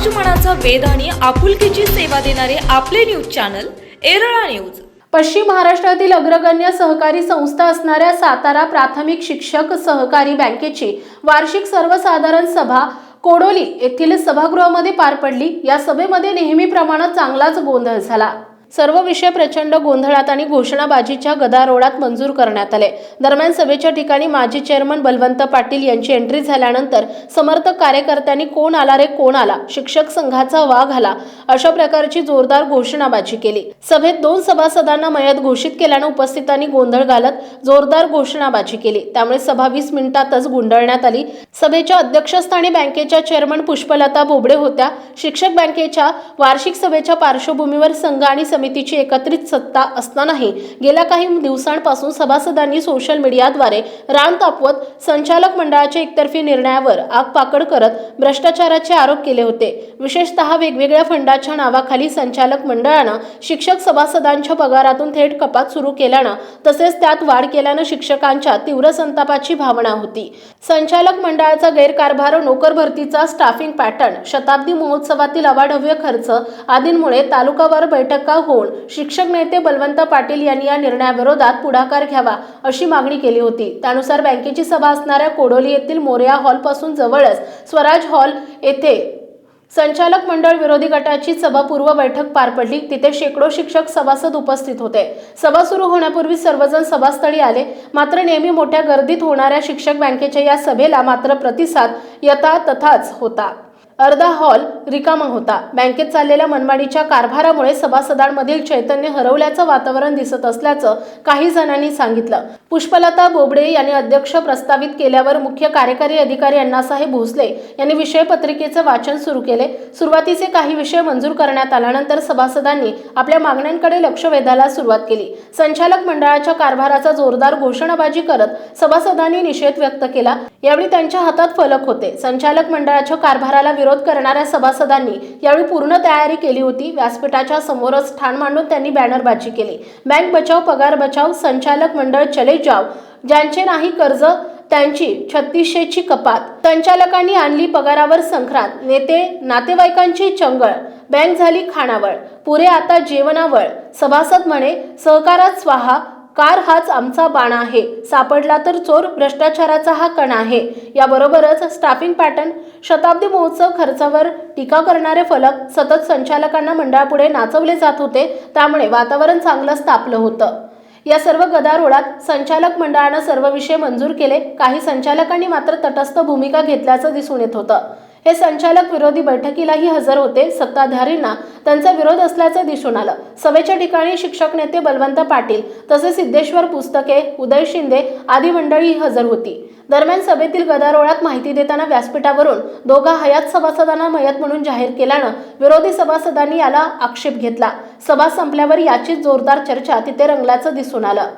समाजमनाचा वेध आणि आपुलकीची सेवा देणारे आपले न्यूज चॅनल एरळा न्यूज. पश्चिम महाराष्ट्रातील अग्रगण्य सहकारी संस्था असणाऱ्या सातारा प्राथमिक शिक्षक सहकारी बँकेची वार्षिक सर्वसाधारण सभा कोडोली येथील सभागृहामध्ये पार पडली. या सभेमध्ये नेहमीप्रमाणे चांगलाच गोंधळ झाला. सर्व विषय प्रचंड गोंधळात आणि घोषणाबाजीच्या गदारोळात मंजूर करण्यात आले. दरम्यान सभेच्या ठिकाणी माजी चेअरमन बलवंत पाटील यांची एंट्री झाल्यानंतर समर्थक कार्यकर्त्यांनी कोण आला रे कोण आला? शिक्षक संघाचा वाघ आला. अशा प्रकारची जोरदार घोषणाबाजी केली. सभेत दोन सभासदांना मयत घोषित केल्यानं उपस्थितांनी गोंधळ घालत जोरदार घोषणाबाजी केली. त्यामुळे सभा वीस मिनिटातच गुंडळण्यात आली. सभेच्या अध्यक्षस्थानी बँकेच्या चेअरमन पुष्पलता बोबडे होत्या. शिक्षक बँकेच्या वार्षिक सभेच्या पार्श्वभूमीवर संघ आणि समितीची एकत्रित सत्ता असतानाही गेल्या काही दिवसांपासून सभासदांनी सोशल मीडियाद्वारे रान तापवत संचालक मंडळाच्या एकतर्फी निर्णयावर आगपाकड करत भ्रष्टाचाराचे आरोप केले होते. विशेषतः वेगवेगळ्या फंडाच्या नावाखाली संचालक मंडळानं शिक्षक सभासदांच्या पगारातून थेट कपात सुरू केल्यानं तसेच त्यात वाढ केल्यानं शिक्षकांच्या तीव्र संतापाची भावना होती. संचालक मंडळाचा गैरकारभार नोकर भरतीचा स्टाफिंग पॅटर्न शताब्दी महोत्सवातील अवाढव्य खर्च आदींमुळे तालुकावार बैठका होऊन शिक्षक नेते बलवंत पाटील यांनी या निर्णयाविरोधात पुढाकार घ्यावा अशी मागणी केली होती. त्यानुसार बँकेची सभा असणाऱ्या कोडोली येथील मोरया हॉलपासून जवळच स्वराज हॉल येथे संचालक मंडळ विरोधी गटाची सभापूर्व बैठक पार पडली. तिथे शेकडो शिक्षक सभासद उपस्थित होते. सभा सुरू होण्यापूर्वी सर्वजण सभास्थळी आले. मात्र नेहमी मोठ्या गर्दीत होणाऱ्या शिक्षक बँकेच्या या सभेला मात्र प्रतिसाद यथा तथाच होता. अर्धा हॉल रिकामा होता. बँकेत चाललेल्या मनमाडीच्या कारभारामुळे सभासदांमधील चैतन्य हरवल्याचं वातावरण दिसत असल्याचं काही जणांनी सांगितलं. पुष्पलता बोबडे यांनी अध्यक्ष प्रस्तावित केल्यावर मुख्य कार्यकारी अधिकारी अण्णासाहेब भोसले यांनी विषय पत्रिकेचं वाचन सुरू केले. सुरुवातीचे काही विषय मंजूर करण्यात आल्यानंतर सभासदांनी आपल्या मागण्यांकडे लक्ष वेधायला सुरुवात केली. संचालक मंडळाच्या कारभाराचा जोरदार घोषणाबाजी करत सभासदांनी निषेध व्यक्त केला. यावेळी त्यांच्या हातात फलक होते. संचालक मंडळाच्या कारभाराला विरोध करणाऱ्या सभासदांनी यावेळी पूर्ण तयारी केली होती. व्यासपीठाच्या समोरच ठाण मांडून त्यांनी बॅनरबाजी केली. बँक बचाव पगार बचाव संचालक मंडळ चले जाव ज्यांचे नाही कर्ज त्यांची छत्तीसशेची कपात. संचालकांनी आणली पगारावर संक्रांत. नेते नातेवाईकांची चंगळ. बँक झाली खाणावळ पुरे आता जेवणावळ. सभासद म्हणे सहकारात स्वाहा. कार हाच आमचा बाणा आहे. सापडला तर चोर भ्रष्टाचाराचा हा कणा आहे. याबरोबरच स्टाफिंग पॅटर्न शताब्दी महोत्सव खर्चावर टीका करणारे फलक सतत संचालकांना मंडळापुढे नाचवले जात होते त्यामुळे वातावरण चांगलंच तापलं होतं. या सर्व गदारोळात संचालक मंडळानं सर्व विषय मंजूर केले. काही संचालकांनी मात्र तटस्थ भूमिका घेतल्याचं दिसून येत होतं. हे संचालक विरोधी बैठकीलाही हजर होते. सत्ताधारींना त्यांचा विरोध असल्याचं दिसून आलं. सभेच्या ठिकाणी शिक्षक नेते बलवंत पाटील तसेच सिद्धेश्वर पुस्तके उदय शिंदे आदी मंडळी हजर होती. दरम्यान सभेतील गदारोळात माहिती देताना व्यासपीठावरून दोघा हयात सभासदांना मयत म्हणून जाहीर केल्यानं विरोधी सभासदांनी याला आक्षेप घेतला. सभा संपल्यावर याचीच जोरदार चर्चा तिथे रंगल्याचं दिसून आलं.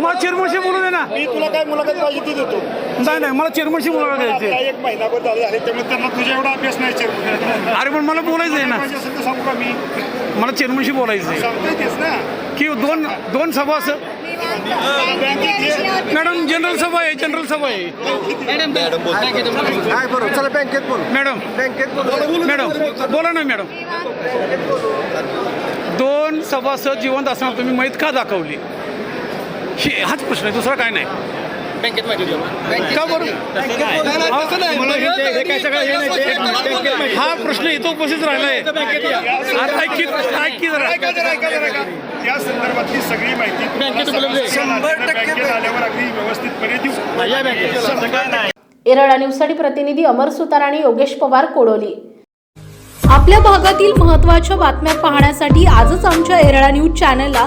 मला चिरमुरशी बोलू दे ना. मी तुला काय मुलाखत पाहिजे ती देतो. नाही नाही मला बोलायला द्यायचे काय एक महिनाभर झाले झाले त्यामुळे त्यांना तुझ्या एवढा अभ्यास नाही चिरमुरे अरे पण मला बोलायचं आहे ना. पाहिजे असेल तर सांगू का मी? मला चिरमुरशी बोलायचं आहे सांगतोय तेच ना. की दोन दोन सभा असं. मॅडम जनरल सभा आहे जनरल सभा आहे. काय बरोबर चला बँकेत बोल. मॅडम. बँकेत बोल. मॅडम बोला. ना मॅडम. दोन सभासद जिवंत असताना तुम्ही मैत का दाखवली? हे हाच प्रश्न आहे दुसरा काय नाही. का बरं? हा प्रश्न इथं उपस्थित राहिलाय. या संदर्भातली सगळी माहिती बँकेत आल्यावर अगदी व्यवस्थितपणे देऊ. एरळा न्यूजसाठी प्रतिनिधी अमर सुतार आणि योगेश पवार कोडोली. आपल्या भागातील महत्त्वाच्या बातम्या पाहण्यासाठी आजच आमच्या एरळा न्यूज चॅनलला